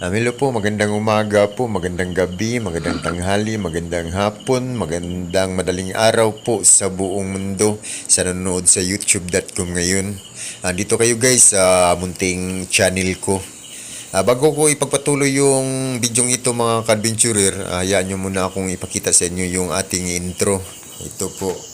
Hello po, magandang umaga po, magandang gabi, magandang tanghali, magandang hapon, magandang madaling araw po sa buong mundo sa nanonood sa youtube.com ngayon. Andito kayo guys sa munting channel ko. Ah, bago ko ipagpatuloy yung bidyong ito mga ka-adventurer, ah, hayaan nyo muna akong ipakita sa inyo yung ating intro. Ito po.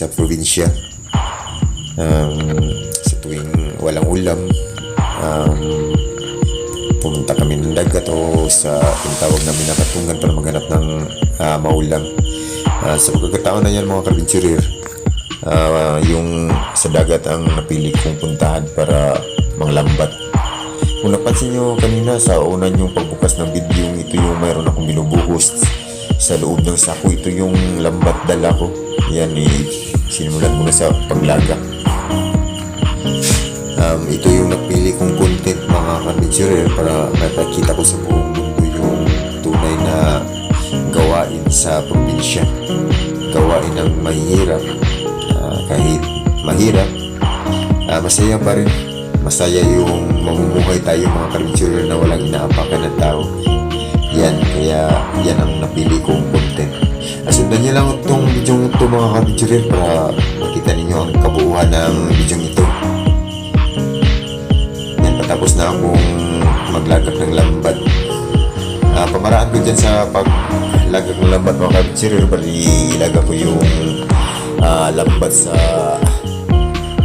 Sa probinsya. Um, sa tuwing walang ulam, um, pumunta kami ng dagat o sa tinatawag namin na katungan para maghanap ng ah, maulam. Ah, sa pagkakataon na yan mga ka-adventurer, ah, yung sa dagat ang napili kong puntahan para manglambat. Kung napansin nyo kanina sa una yung pagbukas ng video, ito yung mayroon akong binubuhos sa loob ng sako. Ito yung lambat dala ko. Yan, eh, sinimulan mo na sa paglaga. Um, ito yung napili kong content mga ka-adventurer para mapakita ko sa buong mundo yung tunay na gawain sa probinsya. Gawain ng mahirap. Ah, kahit mahirap, ah, masaya pa rin. Masaya yung mamumuhay tayo mga ka-adventurer na walang inaapakan ng tao. Yan, kaya yan ang napili kong content. Ah, sundan niyo lang itong video ito mga ka-adventurer para makita ninyo ang kabuuan ng video ito. Yan, patapos na akong maglagak ng lambat. Ah, pamaraan ko dyan sa paglagak ng lambat mga ka-adventurer, bali ilaga ko yung ah, lambat sa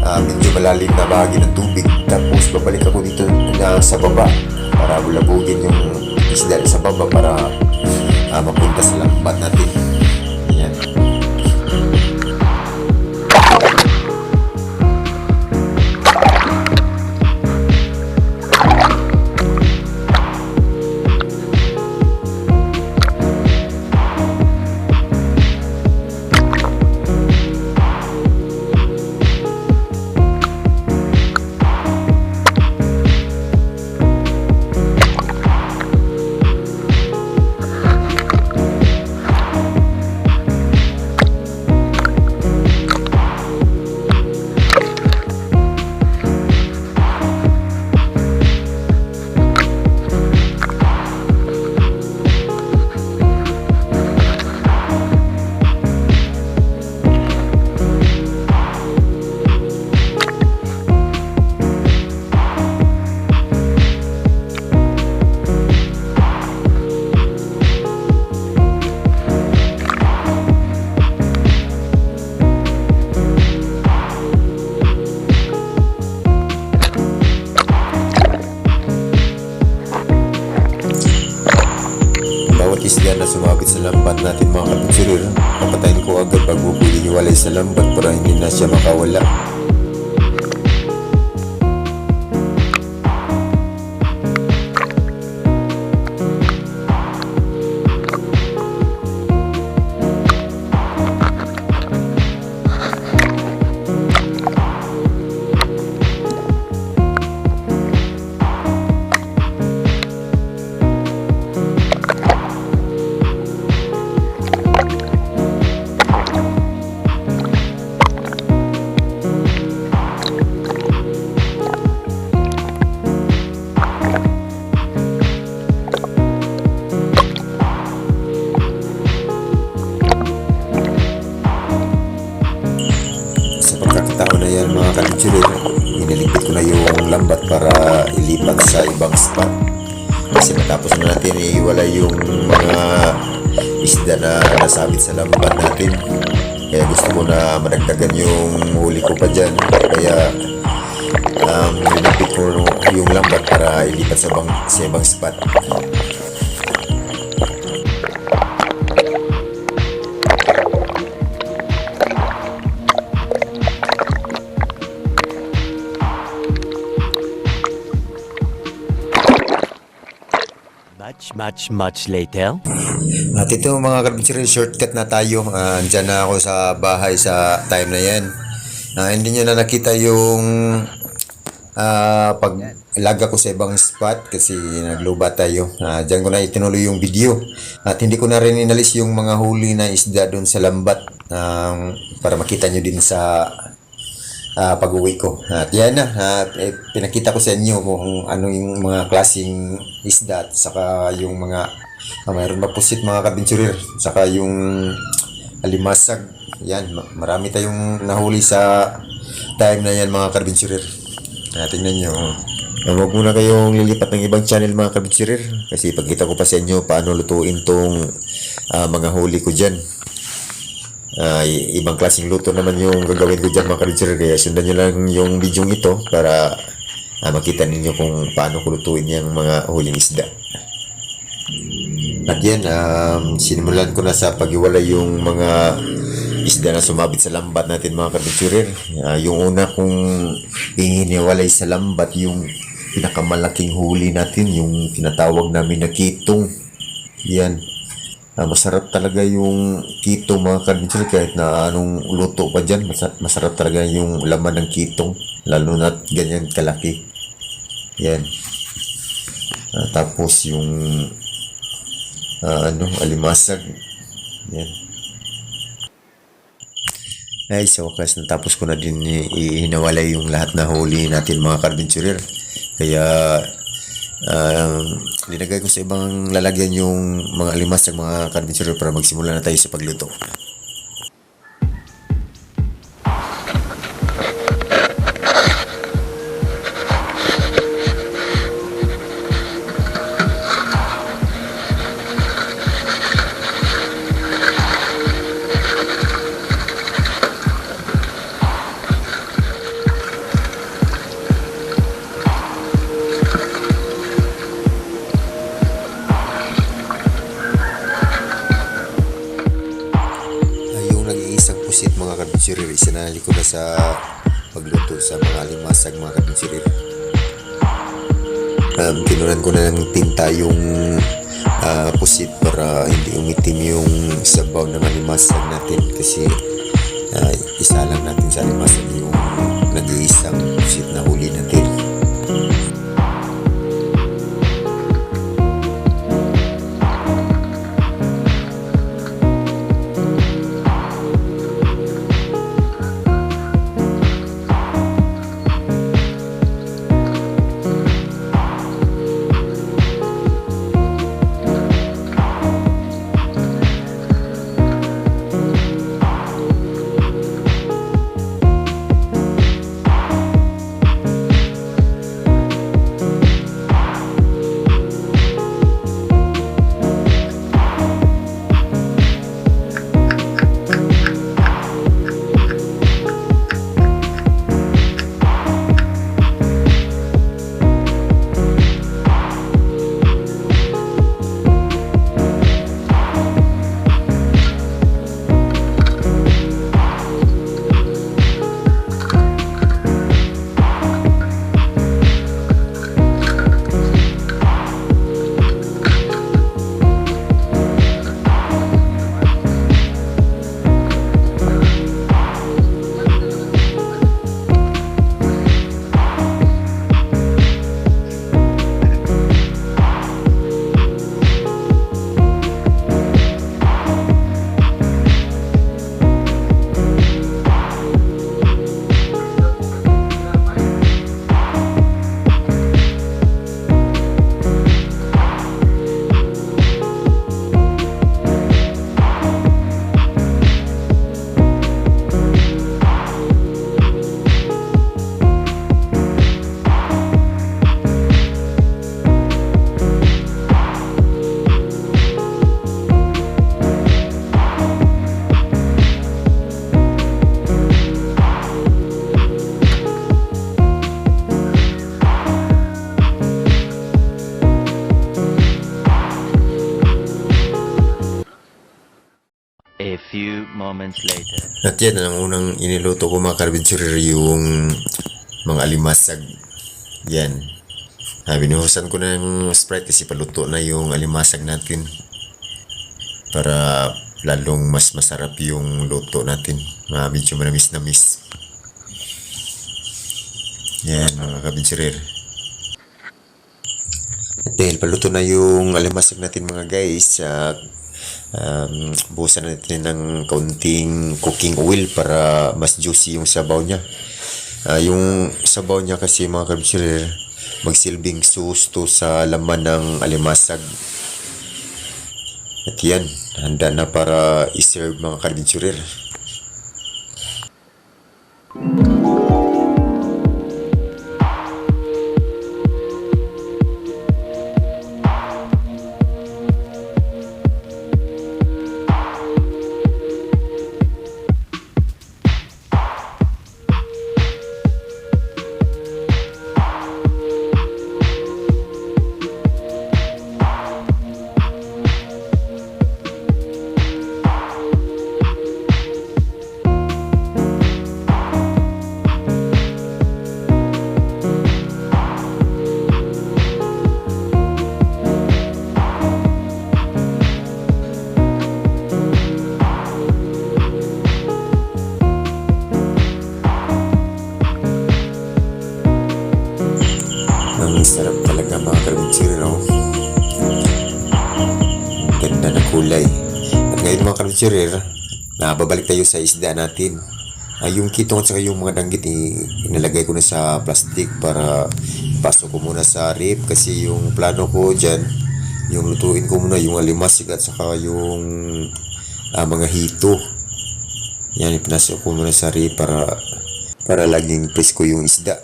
ah, medyo malalim na bahagi ng tubig. Tapos babalik ako dito na sa baba para bulabugin yung isda sa baba para ah, mapunta sa lambat natin. Iniwalay sa yung mga isda na nasabit sa lambat natin. Kaya gusto ko na madagdagan yung huli ko pa dyan. Kaya um, nilipit ko yung lambat para ilipat sa, bang, sa ibang spot. Much, much, later. At ito mga kabitsiri, shortcut na tayo. Ah, andyan na ako sa bahay sa time na yan. Ah, hindi nyo na nakita yung ah, paglaga ko sa ibang spot kasi nagluba tayo. Ah, dyan ko na itinuloy yung video. At hindi ko na rin inalis yung mga huli na isda doon sa lambat ah, para makita nyo din sa ah, pag-uwi ko. At yan na, at eh, pinakita ko sa inyo kung ano yung mga klaseng isda at saka yung mga ah, mayroon mapusit mga kabinsurir saka yung alimasag. Yan, ma- marami tayong nahuli sa time na yan mga kabinsurir. Ah, tingnan nyo. Ah, Huwag muna kayong lilipat ng ibang channel mga kabinsurir kasi pagkita ko pa sa inyo paano lutuin tong ah, mga huli ko dyan. I- ibang klaseng luto naman yung gagawin ko dyan mga ka Kaya sundan nyo lang yung video ito para ah, makita ninyo kung paano ko lutuin yung mga huling isda. At yan, um, sinimulan ko na sa paghiwalay yung mga isda na sumabit sa lambat natin mga kabitsurir. Ah, yung una kong ihiniwalay sa lambat, yung pinakamalaking huli natin, yung tinatawag namin na kitong. Yan. Ah, masarap talaga yung kitong mga kabitsurir kahit na anong luto pa dyan. Masa- masarap talaga yung laman ng kitong, lalo na ganyan kalaki. Yan. Ah, tapos yung ah, ano, alimasag. Yan. Ay, sa wakas, natapos ko na din i- ihinawalay yung lahat na huli natin mga carpenturier. Kaya, um, linagay ko sa ibang lalagyan yung mga alimasag mga carpenturier para magsimula na tayo sa pagluto. Sa pagluto sa mga limasag mga kabinsirir. Um, kinunan ko na ng tinta yung ah, pusit para hindi umitim yung sabaw ng limasag natin kasi ah, isa lang natin sa limasag yung nag-iisang pusit na huli natin. A few moments later. At yan, ang unang iniluto ko mga carpentry yung mga alimasag. Yan. Ah, binuhusan ko na ng Sprite kasi paluto na yung alimasag natin. Para lalong mas masarap yung luto natin. Ah, medyo manamis na miss. Yan mga kabinsirer. At dahil paluto na yung alimasag natin mga guys, ah, um, buhusan natin ng kaunting cooking oil para mas juicy yung sabaw niya. Ah, yung sabaw niya kasi mga kabinsirer, magsilbing susto sa laman ng alimasag. At yan, handa na para iserve mga kabinsirer. Mga kabinsirer, nababalik tayo sa isda natin. Ay, yung kitong at saka yung mga danggit, inalagay ko na sa plastic para pasok ko muna sa rip kasi yung plano ko dyan, yung lutuin ko muna yung alimasig at saka yung ah, mga hito. Yan, ipinasok ko muna sa rip para para laging presko yung isda.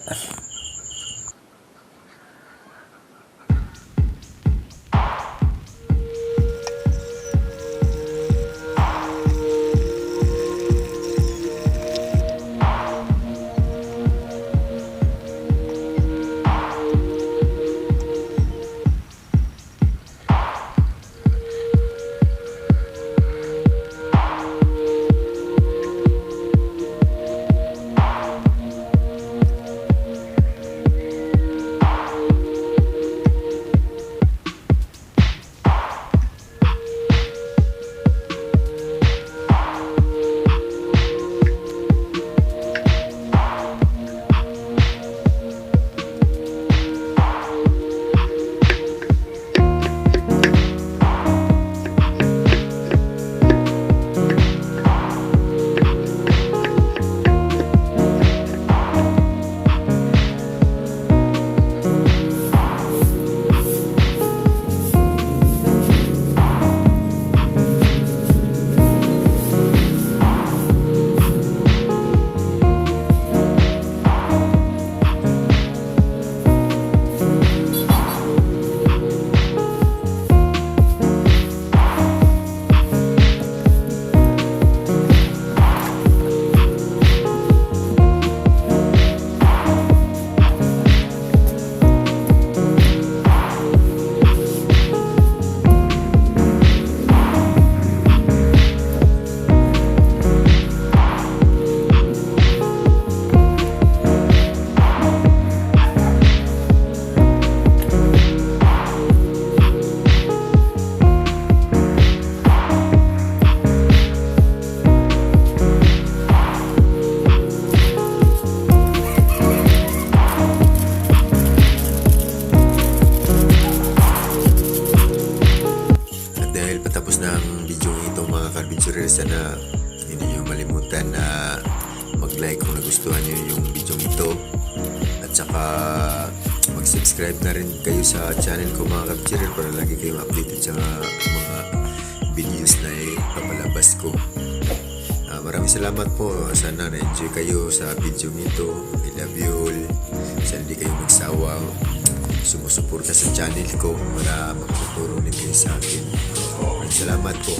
Ang video ito mga Carpinturer, sana hindi nyo malimutan na mag-like kung nagustuhan nyo yung video ito. At saka mag-subscribe na rin kayo sa channel ko mga Carpinturer para lagi kayong updated sa mga videos na ipapalabas ko. Ah, maraming salamat po. Sana na-enjoy kayo sa video nito. I love you all. Sana hindi kayo magsawa sumusuporta sa channel ko para makatutulong din kayo sa akin. Salamat po.